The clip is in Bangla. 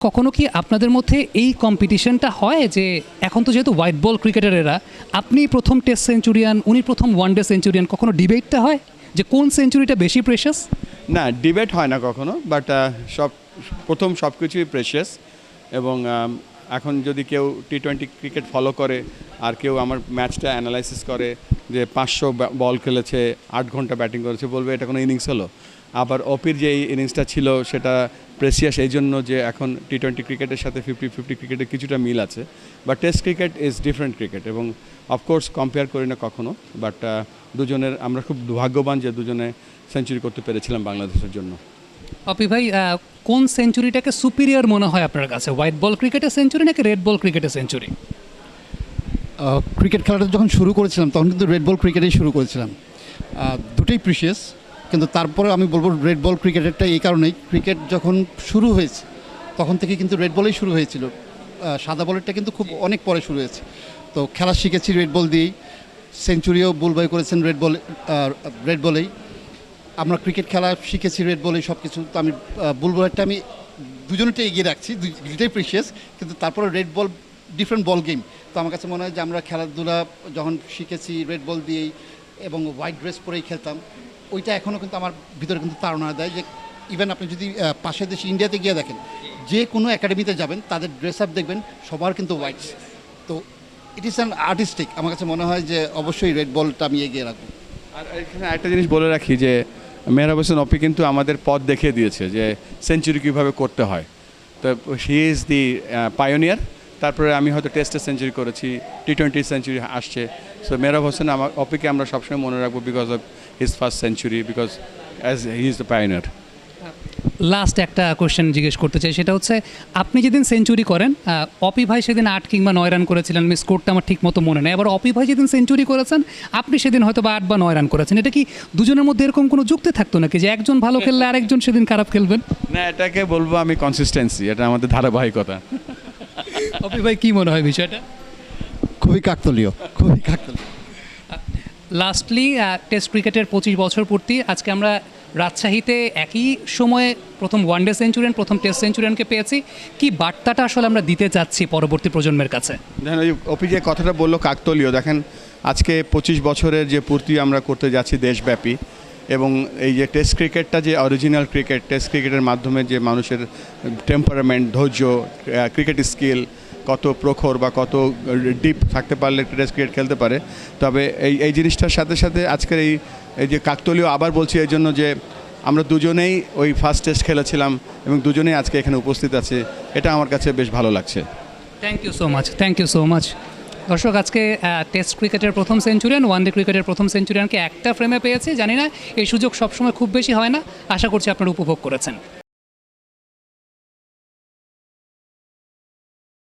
কখনো কি আপনাদের মধ্যে এই কম্পিটিশনটা হয় যে এখন তো যেহেতু হোয়াইট বল ক্রিকেটারেরা আপনি প্রথম টেস্ট সেঞ্চুরিয়ান উনি প্রথম ওয়ান ডে সেঞ্চুরিয়ান কখনো ডিবেটটা হয় যে কোন সেঞ্চুরিটা বেশি প্রেশাস না ডিবেট হয় না কখনো বাট সব, প্রথম সব কিছুই প্রেশাস এবং এখন যদি কেউ টি টোয়েন্টি ক্রিকেট ফলো করে আর কেউ আমার ম্যাচটা অ্যানালাইসিস করে যে পাঁচশো বল খেলেছে, আট ঘণ্টা ব্যাটিং করেছে, বলবে এটা কোনো ইনিংস হলো। আবার অপির যে ইনিংসটা ছিল সেটা প্রেসিয়াস এই জন্য যে এখন টি টোয়েন্টি ক্রিকেটের সাথে ফিফটি ফিফটি ক্রিকেটের কিছুটা মিল আছে। But test cricket is different cricket এবং অফকোর্স কম্পেয়ার করি না কখনো বাট দুজনের, আমরা খুব দুর্ভাগ্যবান যে দুজনে সেঞ্চুরি করতে পেরেছিলাম বাংলাদেশের জন্য। অপি ভাই কোন সেঞ্চুরিটাকে সুপিরিয়র মনে হয় আপনার কাছে? হোয়াইট বল ক্রিকেটের সেঞ্চুরি নাকি রেড বল ক্রিকেটের সেঞ্চুরি ক্রিকেট খেলাটা যখন শুরু করেছিলাম, তখন কিন্তু রেড বল ক্রিকেটেই শুরু করেছিলাম। দুটোই প্রিশিয়াস কিন্তু তারপরে আমি বলব রেড বল ক্রিকেটেরটা এই কারণেই। ক্রিকেট যখন শুরু হয়েছে, তখন থেকে কিন্তু রেড বলেই শুরু হয়েছিল। সাদা বলেরটা কিন্তু খুব অনেক পরে শুরু হয়েছে। তো খেলা শিখেছি রেড বল দিয়েই। সেঞ্চুরিও বুলবাই করেছেন রেড বল রেড বলেই আমরা ক্রিকেট খেলা শিখেছি রেড বলেই সব কিছু তো আমি বুলবলেরটা আমি দুজনেরটা এগিয়ে রাখছি। দুইটাই প্রিশিয়াস কিন্তু তারপরে red ball different ball game তো আমার কাছে মনে হয় যে আমরা খেলাধুলা যখন শিখেছি রেড বল দিয়েই এবং হোয়াইট ড্রেস পরেই খেলতাম, ওইটা এখনও কিন্তু আমার ভিতরে কিন্তু তাড়না দেয় যে ইভেন আপনি যদি পাশের দেশ ইন্ডিয়াতে গিয়ে দেখেন, যে কোনো একাডেমিতে যাবেন, তাদের ড্রেস আপ দেখবেন, সবার কিন্তু হোয়াইট তো ইট ইস অ্যান আর্টিস্টিক আমার কাছে মনে হয় যে অবশ্যই রেড বলটা আমি এগিয়ে রাখব। আর এখানে একটা জিনিস বলে রাখি যে, মেহরাব হোসেন অপি কিন্তু আমাদের পথ দেখিয়ে দিয়েছে যে সেঞ্চুরি কীভাবে করতে হয়। তো হি ইজ দি পায়োনিয়ার তারপরে আমি হয়তো টেস্টে সেঞ্চুরি করেছি টি টোয়েন্টি সেঞ্চুরি আসছে। সো মেহরাব হোসেন আমার অপিকে আমরা সবসময় মনে রাখব because of his first century because as he is the pioneer last একটা কোশ্চেন জিজ্ঞেস করতে চাই সেটা হচ্ছে আপনি যেদিন সেঞ্চুরি করেন অপি ভাই সেদিন আট কিংবা নয় রান করেছিলেন আমি স্কোরটা আমার ঠিক মতো মনে নেই। এবার অপি ভাই যেদিন সেঞ্চুরি করেছেন আপনি সেদিন হয়তো বা আট বা নয় রান করেছেন। এটা কি দুজনের মধ্যে এরকম কোনো যুক্তি থাকতো নাকি যে একজন ভালো খেললে আরেকজন সেদিন খারাপ খেলবেন? না এটাকে বলব আমি কনসিস্টেন্সি এটা আমাদের ধারাবাহিকতা। অপি ভাই কী মনে হয় বিষয়টা? খুবই কাকতলীয় খুবই কাকতলীয়। লাস্টলি টেস্ট ক্রিকেটের পঁচিশ বছর পূর্তি আজকে আমরা রাজশাহীতে একই সময়ে প্রথম ওয়ানডে সেঞ্চুরিয়ান প্রথম টেস্ট সেঞ্চুরিয়ানকে পেয়েছি। কি বার্তাটা আসলে আমরা দিতে চাচ্ছি পরবর্তী প্রজন্মের কাছে? দেখেন ওই অপি যে কথাটা বলল কাকতলীয়। দেখেন আজকে পঁচিশ বছরের যে পূর্তি আমরা করতে যাচ্ছি দেশব্যাপী এবং এই যে টেস্ট ক্রিকেটটা যে অরিজিনাল ক্রিকেট টেস্ট ক্রিকেটের মাধ্যমে যে মানুষের টেম্পারামেন্ট ধৈর্য ক্রিকেট স্কিল কত প্রখর বা কত ডিপ থাকতে পারলে টেস্ট ক্রিকেট খেলতে পারে। তবে এই এই জিনিসটার সাথে সাথে আজকের এই এই যে কাকতলীয় আবার বলছি এই জন্য যে আমরা দুজনেই ওই ফার্স্ট টেস্ট খেলেছিলাম এবং দুজনেই আজকে এখানে উপস্থিত আছে, এটা আমার কাছে বেশ ভালো লাগছে। Thank you so much thank you so much দর্শক, আজকে টেস্ট ক্রিকেটের প্রথম সেঞ্চুরিয়ান ওয়ান ডে ক্রিকেটের প্রথম সেঞ্চুরিয়ানকে একটা ফ্রেমে পেয়েছি। জানি না, এই সুযোগ সবসময় খুব বেশি হয় না। আশা করছি আপনারা উপভোগ করেছেন।